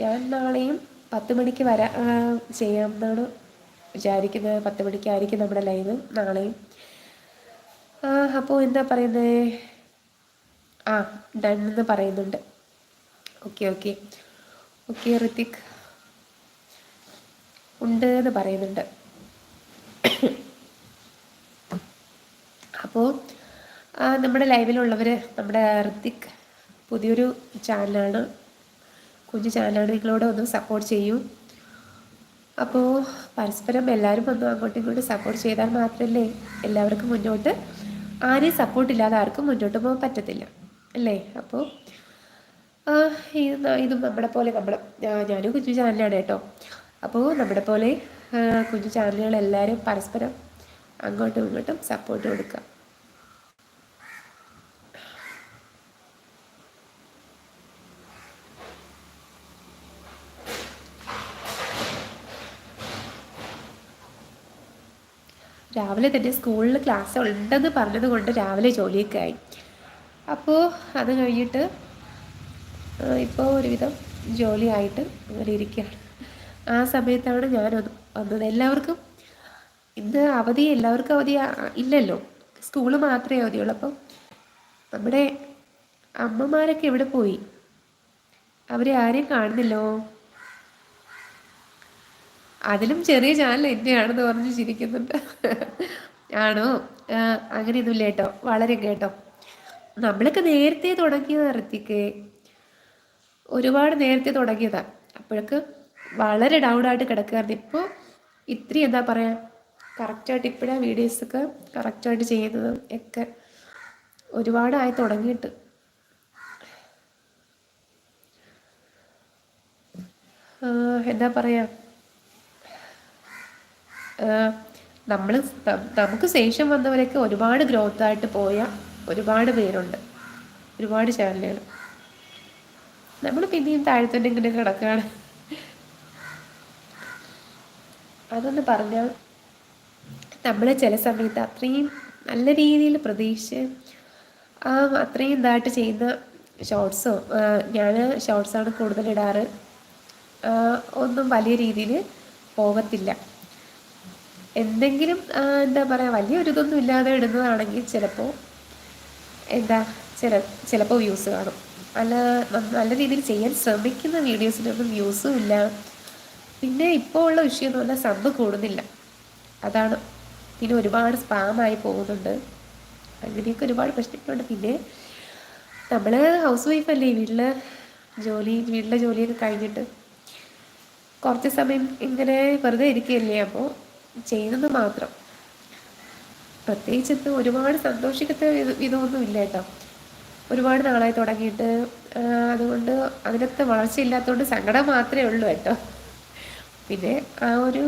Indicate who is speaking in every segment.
Speaker 1: ഞാൻ നാളെയും പത്ത് മണിക്ക് വരാ ചെയ്യാമെന്നാണ് വിചാരിക്കുന്നത്. പത്ത് മണിക്കായിരിക്കും നമ്മുടെ ലൈവ് നാളെയും. അപ്പോൾ എന്താ പറയുന്നത് ആ ഡൺ എന്ന് പറയുന്നുണ്ട്. ഓക്കെ ഓക്കെ ഓക്കെ ഋത്തിക് ഉണ്ട് എന്ന് പറയുന്നുണ്ട്. അപ്പോൾ നമ്മുടെ ലൈവിലുള്ളവർ നമ്മുടെ ഋത്തിക് പുതിയൊരു ചാനലാണ് കുഞ്ഞു ചാനലുകളോടെ ഒന്ന് സപ്പോർട്ട് ചെയ്യൂ. അപ്പോൾ പരസ്പരം എല്ലാവരും ഒന്ന് അങ്ങോട്ടും ഇങ്ങോട്ടും സപ്പോർട്ട് ചെയ്താൽ മാത്രമല്ലേ എല്ലാവർക്കും മുന്നോട്ട് ആരെയും സപ്പോർട്ട് ഇല്ലാതെ ആർക്കും മുന്നോട്ട് പോകാൻ പറ്റത്തില്ല അല്ലേ? അപ്പോൾ ഇത് നമ്മുടെ പോലെ നമ്മുടെ ഞാനും കുഞ്ഞു ചാനലാണ് കേട്ടോ. അപ്പോൾ നമ്മുടെ പോലെ കുഞ്ഞു ചാനലുകൾ എല്ലാവരും പരസ്പരം അങ്ങോട്ടും ഇങ്ങോട്ടും സപ്പോർട്ട് കൊടുക്കുക. രാവിലെ തന്നെ സ്കൂളിൽ ക്ലാസ് ഉണ്ടെന്ന് പറഞ്ഞത് കൊണ്ട് രാവിലെ ജോലിയൊക്കെ ആയി. അപ്പോൾ അത് കഴിഞ്ഞിട്ട് ഇപ്പോൾ ഒരുവിധം ജോലിയായിട്ട് അങ്ങനെ ഇരിക്കുകയാണ്. ആ സമയത്താണ് ഞാൻ വന്നത് എല്ലാവർക്കും ഇന്ന് അവധി എല്ലാവർക്കും അവധി ഇല്ലല്ലോ. സ്കൂൾ മാത്രമേ അവധിയുള്ളൂ. അപ്പം നമ്മുടെ അമ്മമാരൊക്കെ എവിടെ പോയി? അവരെ ആരെയും കാണുന്നില്ലോ? അതിലും ചെറിയ ചാനൽ എന്നെയാണെന്ന് പറഞ്ഞ് ചിരിക്കുന്നുണ്ട്. ആണോ? അങ്ങനെയൊന്നുമില്ല കേട്ടോ. വളരെ കേട്ടോ. നമ്മളൊക്കെ നേരത്തെ തുടങ്ങിയത് ഋത്തിക്ക് ഒരുപാട് നേരത്തെ തുടങ്ങിയതാ. അപ്പോഴൊക്കെ വളരെ ഡൗൺ ആയിട്ട് കിടക്കുകയായിരുന്നു ഇപ്പോൾ ഇത്തിരി എന്താ പറയുക കറക്റ്റായിട്ട് ഇപ്പോഴാണ് വീഡിയോസൊക്കെ കറക്റ്റായിട്ട് ചെയ്യുന്നതും ഒക്കെ ഒരുപാടായി തുടങ്ങിയിട്ട്. എന്താ പറയുക നമ്മൾ നമുക്ക് ശേഷം വന്നവരൊക്കെ ഒരുപാട് ഗ്രോത്ത് ആയിട്ട് പോയ ഒരുപാട് പേരുണ്ട്. ഒരുപാട് ചാനലുകൾ. നമ്മൾ പിന്നെയും താഴ്ത്തന്നെ ഇങ്ങനെ കിടക്കുകയാണ് അതൊന്ന് പറഞ്ഞാൽ നമ്മൾ ചില സമയത്ത് അത്രയും നല്ല രീതിയിൽ പ്രതീക്ഷിച്ച് അത്രയും ഇതായിട്ട് ചെയ്യുന്ന ഷോർട്സോ ഞാൻ ഷോർട്സാണ് കൂടുതൽ ഇടാറ്. ഒന്നും വലിയ രീതിയിൽ പോകത്തില്ല എന്തെങ്കിലും എന്താ പറയുക വലിയൊരു ഇതൊന്നും ഇല്ലാതെ ഇടുന്നതാണെങ്കിൽ ചിലപ്പോൾ എന്താ ചില ചിലപ്പോൾ വ്യൂസ് കാണും. നല്ല നല്ല രീതിയിൽ ചെയ്യാൻ ശ്രമിക്കുന്ന വീഡിയോസിനൊന്നും വ്യൂസും ഇല്ല. പിന്നെ ഇപ്പോൾ ഉള്ള വിഷയം എന്ന് പറഞ്ഞാൽ സബ് കൂടുന്നില്ല. അതാണ്. പിന്നെ ഒരുപാട് സ്പാമായി പോകുന്നുണ്ട്. അങ്ങനെയൊക്കെ ഒരുപാട് പ്രശ്നങ്ങളുണ്ട്. പിന്നെ നമ്മൾ ഹൗസ് വൈഫ് അല്ലേ വീട്ടിൽ ജോലി വീട്ടിലെ ജോലിയൊക്കെ കഴിഞ്ഞിട്ട് കുറച്ച് സമയം ഇങ്ങനെ വെറുതെ ഇരിക്കുകയല്ലേ? അപ്പോൾ ചെയ്യുന്നത് മാത്രം. പ്രത്യേകിച്ച് ഒരുപാട് സന്തോഷിക്കത്തെ ഇതൊന്നും ഇല്ല കേട്ടോ ഒരുപാട് നാളായി തുടങ്ങിയിട്ട് അതുകൊണ്ട് വളർച്ച ഇല്ലാത്തതുകൊണ്ട് സങ്കടം മാത്രമേ ഉള്ളൂ കേട്ടോ. പിന്നെ ആ ഒരു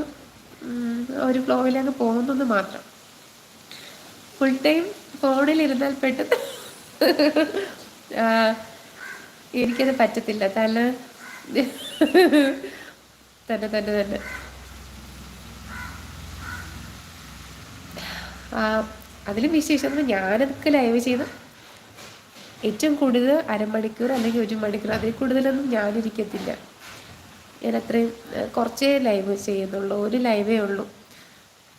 Speaker 1: ഒരു ഫ്ലോയിലങ്ങ് പോകുന്നത് മാത്രം. ഫുൾ ടൈം ഫോണിൽ ഇരുന്നാൽ പെട്ടെന്ന് എനിക്കത് പറ്റത്തില്ല. തല തന്നെ തന്നെ തന്നെ അതിലും വിശേഷം ഞാനതൊക്കെ ലൈവ് ചെയ്ത് ഏറ്റവും കൂടുതൽ അരമണിക്കൂർ അല്ലെങ്കിൽ ഒരു മണിക്കൂർ അതിൽ കൂടുതലൊന്നും ഞാനിരിക്കത്തില്ല. ഞാൻ അത്രയും കുറച്ചേ ലൈവ് ചെയ്യുന്നുള്ളൂ ഒരു ലൈവേ ഉള്ളൂ.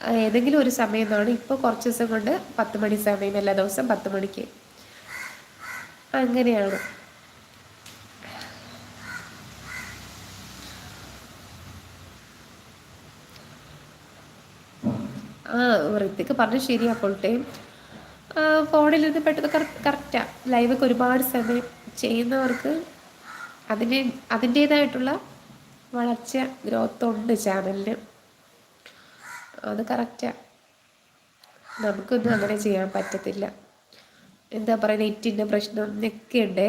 Speaker 1: ഏതെങ്കിലും ഒരു സമയം എന്നാണ് ഇപ്പോൾ കുറച്ച് ദിവസം കൊണ്ട് പത്ത് മണി സമയം എല്ലാ ദിവസം പത്ത് മണിക്ക്. അങ്ങനെയാണ്. ഋത്തിക്ക് പറഞ്ഞു ശരി അപ്പോൾ ടൈം ഫോണിലിരുന്ന് പെട്ടെന്ന് കറക്റ്റാണ് ലൈവൊക്കെ ഒരുപാട് സമയം ചെയ്യുന്നവർക്ക് അതിന് അതിന്റേതായിട്ടുള്ള വളർച്ച ഗ്രോത്ത് ഉണ്ട് ചാനലിന് അത് കറക്റ്റാണ് നമുക്കൊന്നും അങ്ങനെ ചെയ്യാൻ പറ്റത്തില്ല. എന്താ പറയുക നെറ്റിന്റെ പ്രശ്നം ഒക്കെ ഉണ്ട്.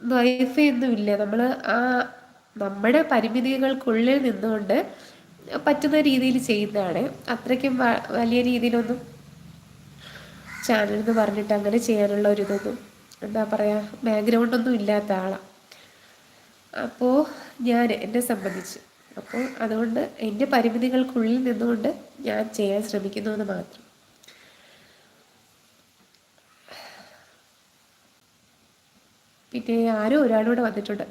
Speaker 1: വൈഫൈ ഒന്നും ഇല്ല നമ്മൾ ആ നമ്മുടെ പരിമിതികൾക്കുള്ളിൽ നിന്നുകൊണ്ട് പറ്റുന്ന രീതിയിൽ ചെയ്യുന്നതാണ്. അത്രയ്ക്കും വലിയ രീതിയിലൊന്നും ചാനൽ എന്ന് പറഞ്ഞിട്ട് അങ്ങനെ ചെയ്യാനുള്ള ഒരു ഇതൊന്നും എന്താ പറയുക ബാക്ക്ഗ്രൗണ്ടൊന്നും ഇല്ലാത്ത ആളാണ് അപ്പോൾ ഞാൻ എന്നെ സംബന്ധിച്ച് അപ്പോൾ അതുകൊണ്ട് എന്റെ പരിമിതികൾക്കുള്ളിൽ നിന്നുകൊണ്ട് ഞാൻ ചെയ്യാൻ ശ്രമിക്കുന്നു എന്ന് മാത്രം. പിന്നെ ആരോ ഒരാളൂടെ വന്നിട്ടുണ്ട്.